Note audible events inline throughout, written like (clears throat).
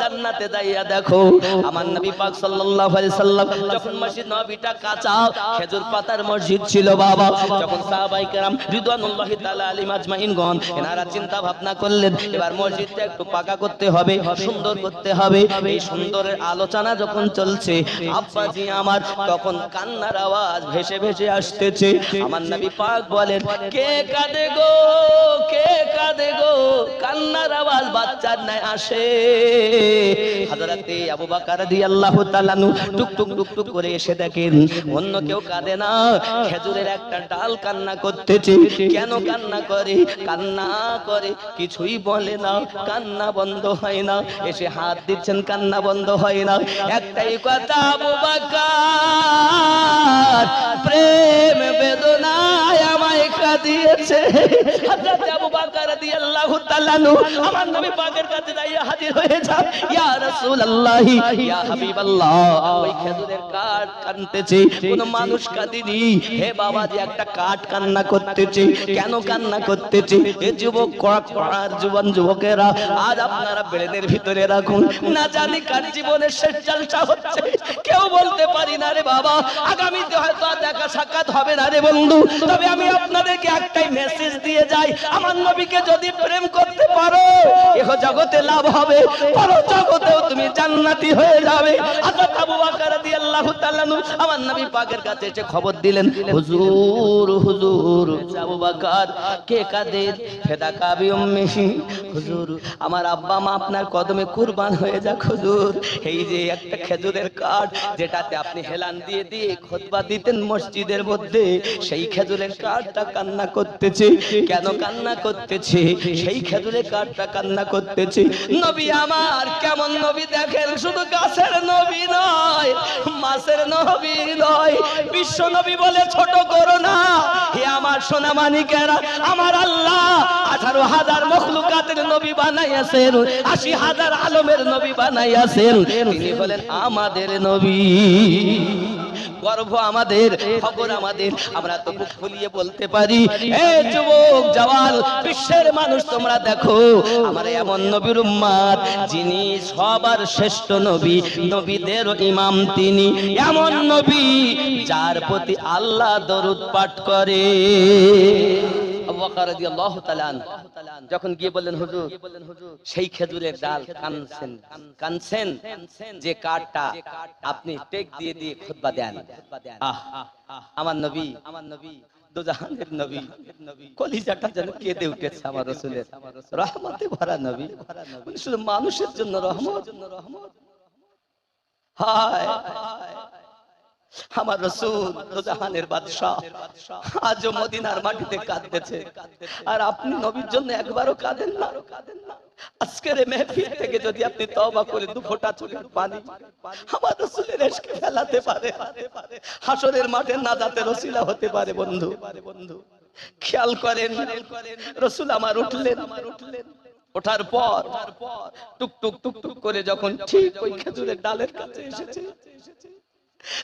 জান্নাতে দেখো, আমার নবী পাক সাল্লাল্লাহু আলাইহি সাল্লাম যখন মসজিদ নবীটা কাঁচা, খেজুর পাতার মসজিদ ছিল বাবা, যখন সাহাবাই রিদওয়ানুল্লাহি তাআলা এনারা চিন্তা ভাবনা করলেন, এবার মসজিদটা একটু পাকা করতে হবে, সুন্দর করতে হবে। এই সুন্দরের আলোচনা যখন চলছে, আব্বাজি আমার তখন কান্নার আওয়াজ ভেসে ভেসে আসতেছে। আমার নবী পাক বলেন, কে কাঁদে গো? কে কান্না করে, কিছুই বলে না। কান্না বন্ধ হয় না। এসে হাত দিচ্ছেন, কান্না বন্ধ হয় না। একটাই কথা, আবু বকর, প্রেম বেদনায় কাঁদিয়েছে হযরত আবু বকর রাদিয়াল্লাহু তাআলা আমার নবী পাকের কাছে দাঁড়িয়ে হাজির হয়ে যান। ইয়া রাসূলুল্লাহ, ইয়া হাবিবাল্লাহ, ওই খেজুরের কাঠ কানতেছে, কোন মানুষ কাঁদিনি। হে বাবা, যে একটা কাঠ কান্না করতেছে, কেন কান্না করতেছে? এ যুবক কড়ার যুবন, যুবকেরা, আজ আপনারা ব্রেনের ভিতরে রাখুন। না জানি কার জীবনের শেষ জলসা হচ্ছে। কেউ বলতে পারি না রে বাবা। আগামীতে হয়তো দেখা সাক্ষাৎ হবে না রে বন্ধু। তবে আমি আপনাদেরকে একটাই মেসেজ দিয়ে যাই আমার নবীকে যদি প্রেম করতে পারো, এহ জগতে লাভ হবে। পর জগতেও তুমি জান্নাতি হয়ে যাবে। হযরত আবু বকর রাদিয়াল্লাহু তাআলা নু আমার নবী পাকের কাছে এসে খবর দিলেন, হুজুর হুজুর, আবু বকর, কে কাদের ফেদা কাবি উম্মি। হুজুর, আমার আব্বা মা আপনার কদমে কুরবান হয়ে যাক, হুজুর। এই যে একটা খেজুরের কাঠ, যেটাতে আপনি হেলান দিয়ে দিয়ে খুতবা দিতেন মসজিদের মধ্যে, সেই খেজুরের কাঠটা কান্না করতেছে? কেন কান্না করতেছি? সেই খেজুরের কাঠটা কান্না করতেছে। নবী আমার কেমন নবী দেখেন? শুধু গাছের নবী নয়, মাছের নবী নয়। বিশ্ব নবী বলে ছোট করো না। হে আমার সোনা মানিকেরা আমার আল্লাহ আঠারো হাজার মখলুকাতের নবী বানাইয়াছেন, আশি হাজার আলমের নবী বানাইয়াছেন। তিনি বলেন, আমাদের নবী। গর্ব আমাদের খবর আমাদের। আমরা তো ফুলিয়ে বলতে পারি এ যুবক জওয়াল বিশ্বের মানুষ তোমরা দেখো। আমার এমন নবীর উম্মাদ যিনি সবার শ্রেষ্ঠ নবী নবীদের ইমাম তিনি। এমন নবী যার প্রতি আল্লাহ দরুদ পাঠ করে। যখন গিয়ে বললেন, হুজুর, সেই খেজুরের ডাল কানছেন কানছেন, যে কাঠটা আপনি টেক দিয়ে দিয়ে দেন। আমার নবী আমার নবী আমার রসুলের। রহমতে ভরা নবী। শুধু মানুষের জন্য রহমত। হায় আমার রসুল জাহানের বাদশাহ আজও মদিনার মাটিতে কাঁদতেছে। আর আপনি নবীর জন্য একবারও কাঁদেন না। কাঁদেন না। আজকের এই মেহফিল থেকে যদি আপনি তওবা করে দু ফোঁটা চোখের পানি আমার রসুলের এসকে ফেলাতে পারে। হাসরের মাঠে না যাতে রসিলা হতে পারে বন্ধু। বন্ধু। খেয়াল করেন রসুল আমার উঠলেন। আমার উঠলেন। ওঠার পর টুক টুক টুক টুক করে যখন ঠিক ওই খেজুরের ডালের কাছে এসেছে।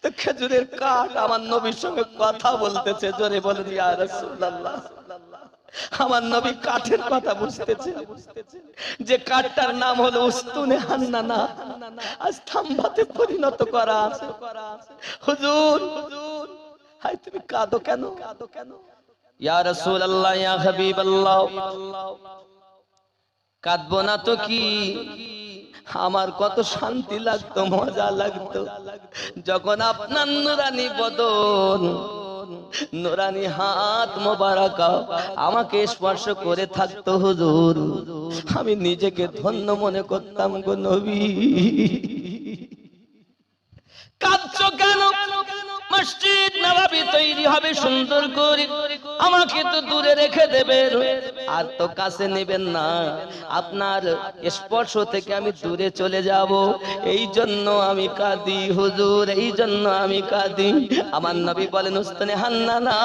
তো খেজুরের কাঠ আমার নবীর সঙ্গে কথা বলতেছে, জোরে রাসূলুল্লাহ, আমার নবী কাঠের কথা বুঝতেছে। যে কাঠটার নাম হলো উস্তুনে হান্নানা। আজ থাম্বাতে পরিণত করা আছে। হুজুর হুজুর হাই তুমি কাঁদো কেন কাঁদো কেন? ইয়া রাসূলুল্লাহ, ইয়া হাবিবাল্লাহ, কাঁদবো না তো কি? আমার কত শান্তি লাগতো, মজা লাগতো। যখন আপনার নুরানি বদন, নুরানি হাত মোবারক আমাকে স্পর্শ করে থাকতো, হুজুর। আমি নিজেকে ধন্য মনে করতাম গো নবী। মসজিদ নবাবি তৈরি হবে সুন্দর করে। আমাকে তো দূরে রেখে দেবেন আর তো কাছে নেবেন না। আপনার স্পর্শ থেকে আমি দূরে চলে যাব। এই জন্য আমি কাঁদি, হুজুর, এই জন্য আমি কাঁদি। আমার নবী বলেন, উস্তানে হান্না না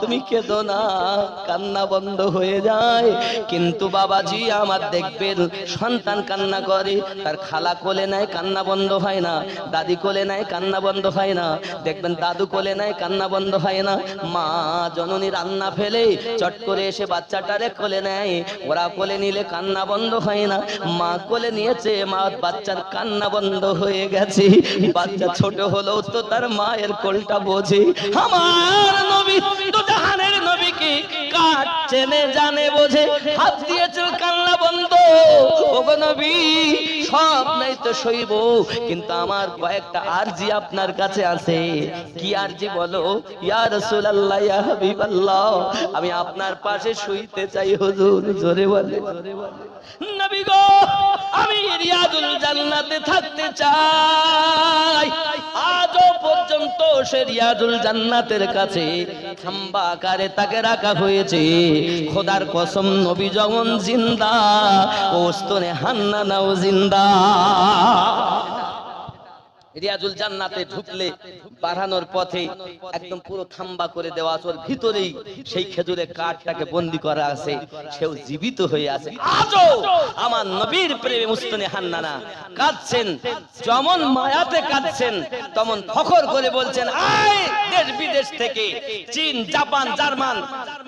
তুমি কেঁদো না, কান্না বন্ধ হয়ে যায়। কিন্তু বাবাজি আমার দেখবেন, সন্তান কান্না করে, তার খালা কোলে নেয় কান্না বন্ধ হয় না। দাদি কোলে নেয় কান্না বন্ধ হয় না। দেখবেন দাদু কোলে নেয় কান্না বন্ধ হয় না। মা, জননী রান্না ফেলে চট করে এসে বাচ্চাটারে কোলে নেয়। ওরা কোলে নিলে কান্না বন্ধ হয় না। মা কোলে নিয়েছে, মা, বাচ্চার কান্না বন্ধ হয়ে গেছে। বাচ্চা ছোট হলেও তো তার মায়ের কোলটা বোঝে। আমার নবী তো জাহানের নবীকে কাট চেনে জানে বোঝে। হাত দিয়েছে কান্না বন্ধ। ওগো নবী সব নাই তো সইব। কিন্তু আমার কয়েকটা আরজি আপনার কাছে আছে। কি আরজি বলো? ইয়া রাসূলুল্লাহ, ইয়া হাবিবাল্লাহ, আমি আপনার পাশে শুইতে চাই, হুজুর, জোরে বলে। নবী গো, আমি রিয়াজুল জান্নাতে থাকতে চাই। আজও পর্যন্ত সে রিয়াজুল জান্নাতের কাছে খাম্বা আকারে তাকে রাখা হয়েছে। খোদার কসম, নবী যখন জিন্দা ও স্তনে হান্না নাও জিন্দা 된다 রিয়াজুল জান্নাতে ঢুকলে বাড়ানোর পথে একদম পুরো থাম্বা করে দেওয়া আছে। ওর ভিতরেই সেই খেজুরের কাঠটাকে বন্দি করা আছে। সেও জীবিত হয়ে আছে। আজও আমার নবীর প্রেমে মুস্তনে হান্নানা কাঁদছেন, যেমন মায়াতে কাঁদছেন, তেমন ফখর করে বলছেন, আয় দেশ বিদেশ থেকে। চীন, Japan, German,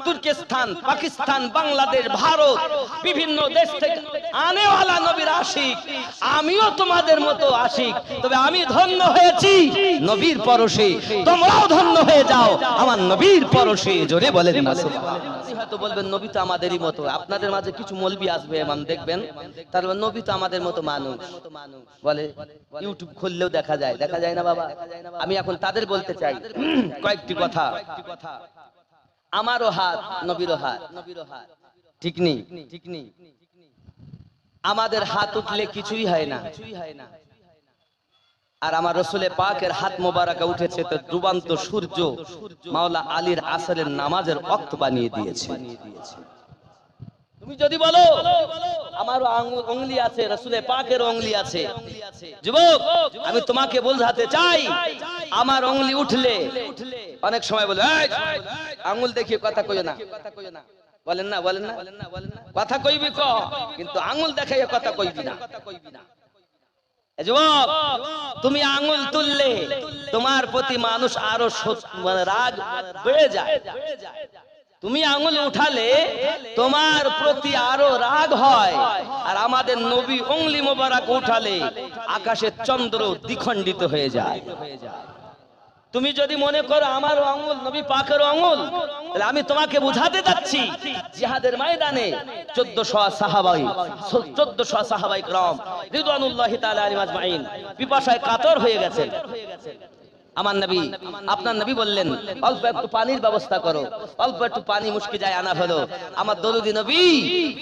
Turkestan, Pakistan, Bangladesh, Bharat, বিভিন্ন দেশ থেকে আনেওয়ালা নবীর আশিক। আমিও তোমাদের মতো আশিক। তবে আমি ধন্য হয়েছি। নবীর পরশে তোমরাও ধন্য হয়ে যাও। আমার নবীর পরশে জোরে বলেন না হয়তো বলবেন, নবী তো আমাদেরই মতো। আপনাদের মাঝে কিছু মলবি আসবে এমন দেখবেন। তারপর নবী তো আমাদের মতো মানুষ। বলে, ইউটিউব খুললেও দেখা যায়। দেখা যায় না, বাবা? আমি এখন তাদের বলতে চাই। (clears throat) কয়েকটি কথা। আমারও হাত, নবীরও হাত। ঠিক নেই ঠিক নেই? আমাদের হাত উঠলে কিছুই হয় না। আর আমার রসুলে পাকের হাত মোবারকা উঠেছে তো ডুবান্ত সূর্য মাওলা আলীর আসরের নামাজের অক্ত বানিয়ে দিয়েছে। তুমি যদি বলো অঙ্গলি আছে রসুলে পাকের অঙ্গলি আছে। যুবক আমি তোমাকে বোঝাতে চাই আমার অঙ্গলি উঠলে অনেক সময় বলে "এই, আঙ্গুল দেখিয়ে কথা কইও না। বলেন না বলেন না। কথা কইবি ক? কিন্তু আঙ্গুল দেখাইয়া কথা কইবি না। এ যুবক, তুমি আঙ্গুল তুললে তোমার প্রতি মানুষ আরও মানে রাগ বেড়ে যায়। তুমি আঙুল উঠালে তোমার প্রতি আরও রাগ হয়। আর আমাদের নবী অংলি মোবারক উঠালে আকাশের চন্দ্র দ্বিখণ্ডিত হয়ে যায়। তুমি যদি মনে করো আমার আঙুল নবী পাকের আঙুল, তাহলে আমি তোমাকে বুঝাতে যাচ্ছি, জিহাদের ময়দানে চোদ্দশো সাহাবাই চোদ্দশো সাহাবাই ক্রম রিদওয়ানুল্লাহি তাআলা আলাইহিম আজমাইন পিপাসায় কাতর হয়ে গেছেন আমার নবী, আপনার নবী বললেন, অল্প একটু পানির ব্যবস্থা করো, অল্প একটু পানি মুশকি যায় আনা হলো। আমার দরুদি নবী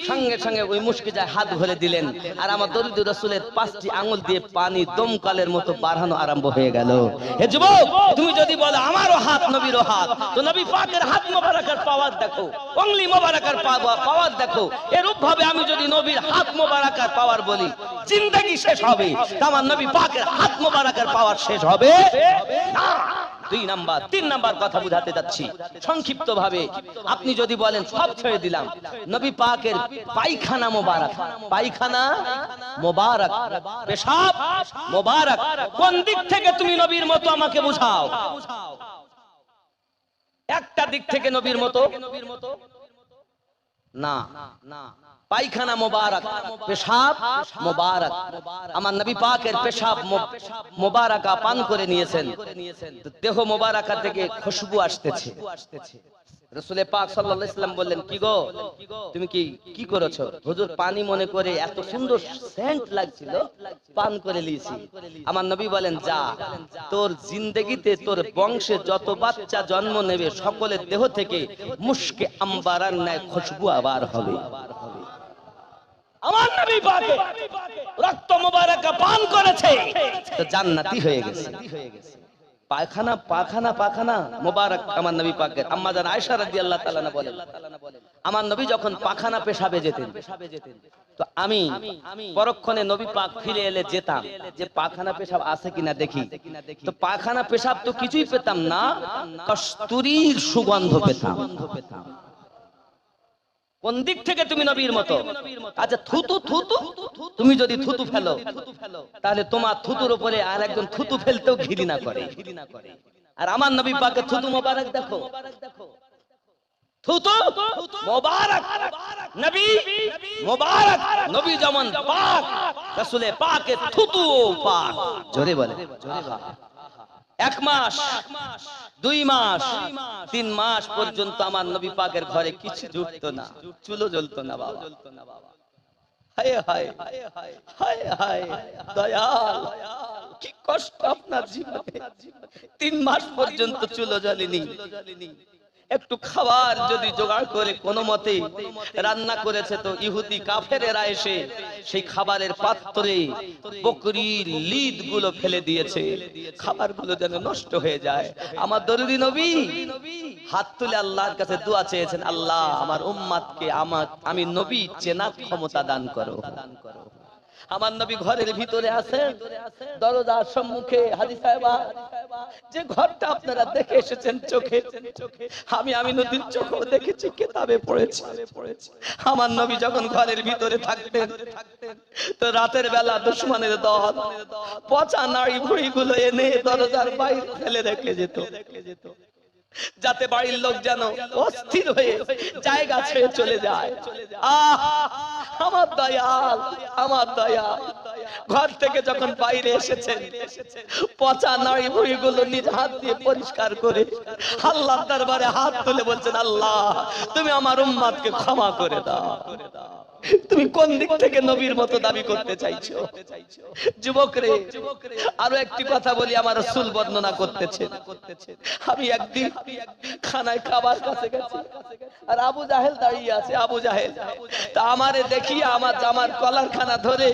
সঙ্গে সঙ্গে ওই মুশকি যায় হাত ভরে দিলেন। আর আমার দরুদি রসুলের পাঁচটি আঙুল দিয়ে পানি দমকালের মতো বাড়ানো আরম্ভ হয়ে গেল। হে যুবক তুমি যদি বলো আমারও হাত, নবীরও হাত, তো নবী পাকের হাত মোবারকের পাওয়ার দেখো অংলি মোবারকের পাওয়ার দেখো। এরূপ ভাবে আমি যদি নবীর হাত মোবারকের পাওয়ার বলি, জিন্দগি শেষ হবে। আমার নবী পাকের হাত মোবারকের পাওয়ার শেষ হবে। দুই নাম্বার, তিন নাম্বার কথা বুঝাতে যাচ্ছি। সংক্ষিপ্ত ভাবে আপনি যদি বলেন, সব ছেড়ে দিলাম। নবী পাকের মোবারক। মোবারক। পেশাব মোবারক। কোন দিক থেকে তুমি নবীর মতো আমাকে বুঝাও? একটা দিক থেকে নবীর মতো? না না। পায়খানা মোবারক, পেশাব মোবারক। আমার নবী পাকের পেশাব মোবারকা পান করে নিয়েছেন। দেহ মোবারকা থেকে খুশবু আসতেছে। রসুলে পাক বললেন, কি গো? তুমি কি কি করেছ? হুজুর পানি মনে করে এত সুন্দর সেন্ট লাগছিল, পান করে লিয়েছি আমার নবী বলেন, যা, তোর জিন্দেগিতে তোর বংশে যত বাচ্চা জন্ম নেবে, সকলের দেহ থেকে মুশকে আম্বারার ন্যায় খুশবু আবার হবে। আমার নবী পাকে রক্ত মোবারকা পান করেছে। তো জান্নাতি হয়ে গেছে। পায়খানা পাখানা পাখানা মোবারক আমার নবী পাকের। আম্মা জান আয়েশা রাদিয়াল্লাহু তাআলা বলেন, আমার নবী যখন পাখানা পেশাবে যেতেন, তো আমি পরক্ষণে নবী পাক ফিরে এলে যেতাম যে পাখানা পেশাব আছে কিনা দেখি। তো পাখানা পেশাব তো কিছুই পেতাম না, কস্তুরীর সুগন্ধ পেতাম। কোন দিক থেকে তুমি নবীর মতো? আচ্ছা থুতু থুতু? তুমি যদি থুতু ফেলো, তাহলে তোমার থুতুর উপরে আর একজন থুতু ফেলতেও ঘৃণা করে। আর আমার নবী পাকে থুতু মোবারক দেখো। থুতু মোবারক, নবী মোবারক, নবী যেমন পাক রাসূলে পাকে থুতু পাক। জোরে বলে। এক মাস, দুই মাস, তিন মাস পর্যন্ত আমার নবী পাকের ঘরে কিছু জুটত না, চুলো জ্বলতো না বাবা। আপনার তিন মাস পর্যন্ত চুলো জ্বলেনি। একটু খাবার যদি জোগাড় করে কোনো মতে রান্না করেছে তো ইহুদি কাফেরেরা এসে সেই খাবারের পাত্রে বকরির লিদগুলো ফেলে দিয়েছে। খাবারগুলো যেন নষ্ট হয়ে যায়। আমার দরুদি নবী, হাত তুলে আল্লাহর কাছে দোয়া চেয়েছেন, আল্লাহ, আমার উম্মাদকে আমার আমি নবী চেনার ক্ষমতা দান করো দান করো। আমার নবী ঘরের ভিতরে আছে দরজার সম্মুখে হাজি সাহেবা, যে ঘরটা আপনারা দেখে এসেছেন চোখে, আমি আমি নদীর চোখেও দেখেছি, কেতাবে পড়েছি। আমার নবী যখন ঘরের ভিতরে থাকতেন, তো রাতের বেলা দুশ্মনের দল, পচা নাড়ি ভুড়ি গুলো এনে দরজার বাইরে ফেলে রেখে যেত। যাতে বাড়ির লোক যেন অস্থির হয়ে জায়গা ছেড়ে চলে যায়। আহ! দয়াল, আমার দয়াল। ঘর থেকে যখন বাইরে এসেছেন, পচা নাড়ি ভুঁড়িগুলো নিজ হাত দিয়ে পরিষ্কার করে আল্লাহ দরবারে হাত তুলে বলছেন, আল্লাহ, তুমি আমার উম্মাদকে ক্ষমা করে দাও। তুমি কোন দিক থেকে নবীর মতো দাবি করতে চাইছো? যুবক রে, আরও একটি কথা বলি, আমার রাসূল বর্ণনা করতেছেন। আমি একদিন খানায় খাবার কাছে গেছি, আর আবু জাহেল দাঁড়িয়ে আছে, আবু জাহেল। তা আমারে দেখি আমার জামার কলার খানা ধরে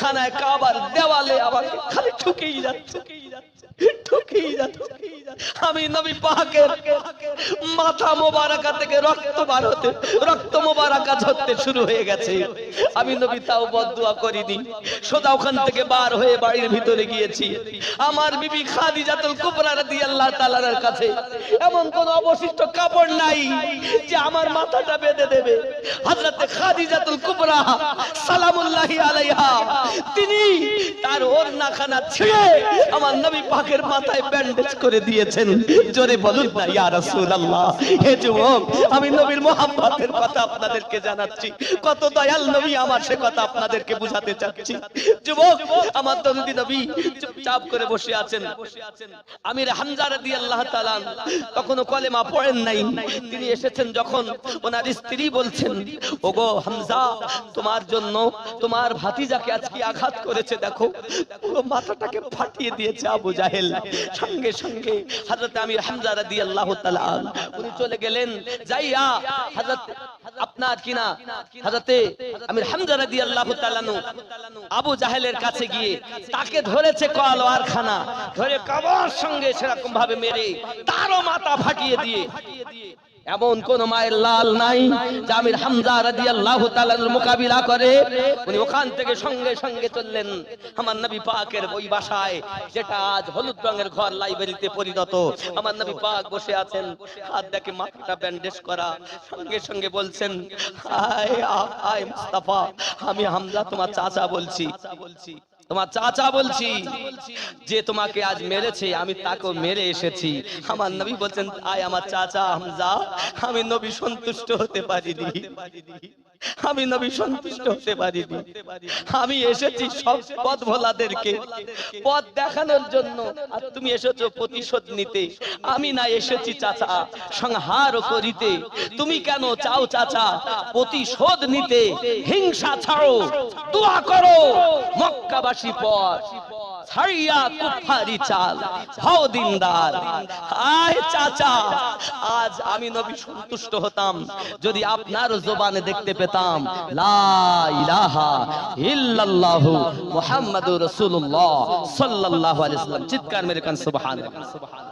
খানায় খাবার দেওয়ালে আমাকে খালি ঠুকেই যাচ্ছে ঠুকেই যাচ্ছে ঠুকেই যাচ্ছে। আমি নবী পাকের মাথা মোবারকা থেকে রক্ত বার হতে, রক্ত মোবারকা ঝরতে শুরু হয়ে গেছে। আমি নবী তাও বদদুয়া করিনি। সোজা ওখান থেকে বার হয়ে বাড়ির ভিতরে গিয়েছি। আমার বিবি খাদিজাতুল কুবরা রাদিয়াল্লাহু তাআলার কাছে এমন কোন অবশিষ্ট কাপড় নাই যে আমার মাথাটা বেঁধে দেবে। হযরতে খাদিজাতুল কুবরা সালামুল্লাহি আলাইহা, তিনি তার ওড়নাখানা ছিঁড়ে আমার নবী পাকের মাথায় ব্যান্ডেজ করে দিয়েছেন। জোরে বলুন না, ইয়া রাসূলুল্লাহ। হে যুবক, আমি নবীর মোহাম্মতের কথা আপনাদেরকে জানাচ্ছি। কত দয়াল নবী আমার সে কথা আপনাদেরকে বুঝাতে চাচ্ছি। যুবক, আমার দরুদি নবী চুপচাপ করে বসে আছেন। আমির হামজা রাদিয়াল্লাহু তাআলা কখনো কলেমা পড়েন নাই। তিনি এসেছেন যখন ওনার স্ত্রী বলছেন, ওগো হামজা, তোমার জন্য তোমার ভাতিজাকে আজকে আঘাত করেছে, দেখো। পুরো মাথাটাকে ফাটিয়ে দিয়েছে আবু জাহেল। সঙ্গে সঙ্গে হযরত আমির হামজা রাদিয়াল্লাহু তাআলা উনি চলে গেলেন, যাইয়া হযরত আপনার কিনা হযরতে আমির হামজা রাদিয়াল্লাহু তাআলা আবু জাহেলের কাছে গিয়ে তাকে ধরেছে কলোয়ার খানা ধরে কাবার সঙ্গে সেরকম ভাবে মেরে তারও মাথা ফাটিয়ে দিয়ে এমন কোন মায়ের লাল নাই জামির হামজা রাদিয়াল্লাহু তাআলার মোকাবিলা করে। উনি ওখান থেকে সঙ্গে সঙ্গে চললেন আমার নবী পাকের ওই বাসায়, যেটা আজ হলুদ রঙের ঘর লাইব্রেরিতে পরিণত। আমার নবী পাক বসে আছেন, হাত দেখে মাথাটা ব্যান্ডেজ করা। সঙ্গে সঙ্গে বলছেন, হায় হায় মুস্তাফা, আমি হামজা তোমার চাচা বলছি বলছি। তোমার চাচা বলছি যে তোমাকে আজ মেরেছে, আমি তাকে মেরে এসেছি। আমার নবী বলছেন, আয় আমার চাচা হামজা, আমি নবী সন্তুষ্ট হতে পারিনি। আমি নবী সন্তুষ্ট হতে পারিনি। আমি এসেছি সব পথ ভোলাদেরকে, পথ দেখানোর জন্য। আর তুমি এসেছ প্রতিশোধ নিতে। আমি না এসেছি চাচা, সংহার করিতে। তুমি কেন চাও চাচা প্রতিশোধ নিতে? হিংসা ছাড়ো, দোয়া করো পথ, ছাড়িয়া কুফারি চাল। হও দিনদার। আয় চাচা, আজ আমি নবী সন্তুষ্ট হতাম। যদি আপনার জোবানে দেখতে পেতাম, লা ইলাহা ইল্লাল্লাহ মুহাম্মাদুর রাসূলুল্লাহ সাল্লাল্লাহু আলাইহি ওয়াসাল্লাম। চিৎকার মেরে কান, সুবহানাল্লাহ।